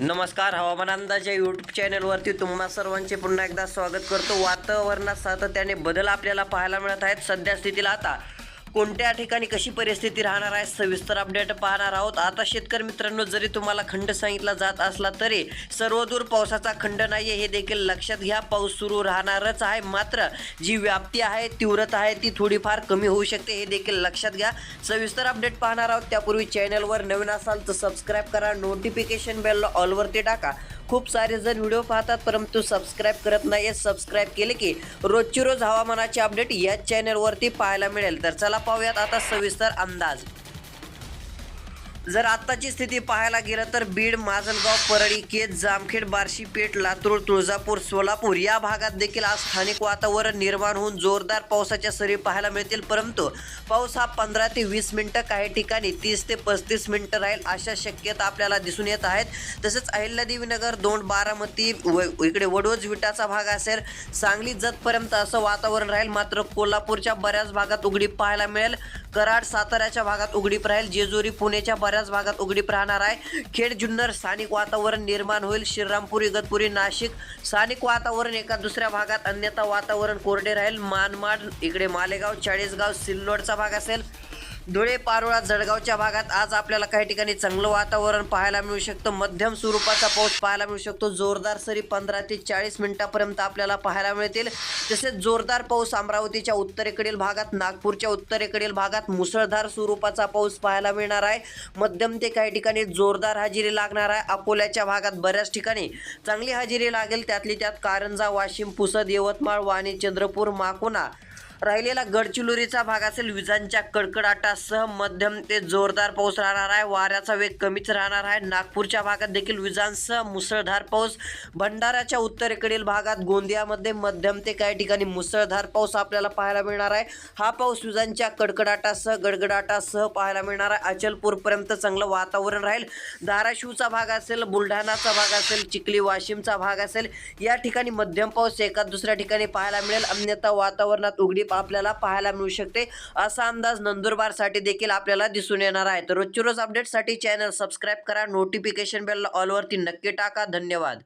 नमस्कार हवामान अंदाज या यूट्यूब चॅनलवरती तुम्हा सर्वांचे पुन्हा एकदा स्वागत करतो. वातावरणात सातत्याने बदल आपल्याला पाहायला मिळत आहेत. सध्या स्थितीला आता कोणत्या ठिकाणी कशी परिस्थिती राहणार आहे सविस्तर अपडेट पाहणार आहोत. आता शेतकरी मित्रांनो जरी तुम्हाला खंड सांगितला जात असला तरी सर्वदूर पावसाचा खंड नाही हे देखील लक्षात घ्या. पाऊस सुरू राहणारच आहे. मात्र जी व्याप्ती आहे तीव्रता आहे ती थोडीफार कमी होऊ शकते हे देखील लक्षात घ्या. सविस्तर अपडेट पाहणार आहोत. त्यापूर्वी चॅनलवर नवीन असाल तर सबस्क्राईब करा. नोटिफिकेशन बेलला ऑलवरती टाका. खूप सारे जण व्हिडिओ पाहतात परंतु सबस्क्राईब करत नाही सबस्क्राईब केले की रोजची रोज हवामानाचे अपडेट याच चॅनलवरती पाहायला मिळेल. तर चला पाहूयात आता सविस्तर अंदाज. जर आत्ताची स्थिती पाहायला गेलं तर बीड माजलगाव परळी केज जामखेड बार्शी पेठ लातूर तुळजापूर सोलापूर या भागात देखील आज स्थानिक वातावरण निर्माण होऊन जोरदार पावसाच्या सरी पाहायला मिळतील. परंतु पाऊस हा पंधरा ते वीस मिनिटं काही ठिकाणी तीस ते पस्तीस मिनिटं राहील अशा शक्यता आपल्याला दिसून येत आहेत. तसेच अहिल्यादेवीनगर दोंड बारामती व इकडे वडोज विटाचा भाग असेल सांगली जतपर्यंत असं वातावरण राहील. मात्र कोल्हापूरच्या बऱ्याच भागात उघडी पाहायला मिळेल. कराड साताऱ्याच्या भागात उघडीप राहील. जेजुरी पुणेच्या बऱ्याच भागात उघडीप राहणार आहे. खेड जुन्नर स्थानिक वातावरण निर्माण होईल. श्रीरामपूर इगतपुरी नाशिक स्थानिक वातावरण एका दुसऱ्या भागात अन्यथा वातावरण कोरडे राहील. मानमाड इकडे मालेगाव चाळीसगाव सिल्लोडचा भाग असेल. धुळे पारोळा जळगावच्या भागात आज आपल्याला काही ठिकाणी चांगलं वातावरण पाहायला मिळू शकतं. मध्यम स्वरूपाचा पाऊस पाहायला मिळू शकतो. जोरदार सरी पंधरा ते चाळीस मिनिटापर्यंत आपल्याला पाहायला मिळतील. तसेच जोरदार पाऊस अमरावतीच्या उत्तरेकडील भागात नागपूरच्या उत्तरेकडील भागात मुसळधार स्वरूपाचा पाऊस पाहायला मिळणार आहे. मध्यम ते काही ठिकाणी जोरदार हजेरी लागणार आहे. अकोल्याच्या भागात बऱ्याच ठिकाणी चांगली हजेरी लागेल. त्यातली त्यात कारंजा वाशिम पुसद यवतमाळ वाणी चंद्रपूर माकोना राहिलेला गडचिरोलीचा भाग असेल विजांच्या कडकडाटासह मध्यम ते जोरदार पाऊस राहणार आहे. वाऱ्याचा वेग कमीच राहणार आहे. नागपूरच्या भागात देखील विजांसह मुसळधार पाऊस. भंडाऱ्याच्या उत्तरेकडील भागात गोंदियामध्ये मध्यम ते काही ठिकाणी मुसळधार पाऊस आपल्याला पाहायला मिळणार आहे. हा पाऊस विजांच्या कडकडाटासह गडगडाटासह पाहायला मिळणार आहे. अचलपूरपर्यंत चांगलं वातावरण राहील. धाराशिवचा भाग असेल बुलढाणाचा भाग असेल चिखली वाशिमचा भाग असेल या ठिकाणी मध्यम पाऊस एका दुसऱ्या ठिकाणी पाहायला मिळेल. अन्यथा वातावरणात उघडी आपल्याला पाहायला मिळू शकते. असा अंदाज नंदुरबारसाठी देखील आपल्याला दिसून येणार आहे. तर रोजची रोज अपडेटसाठी चॅनल सबस्क्राईब करा. नोटिफिकेशन बेल ऑलवरती नक्की टाका. धन्यवाद.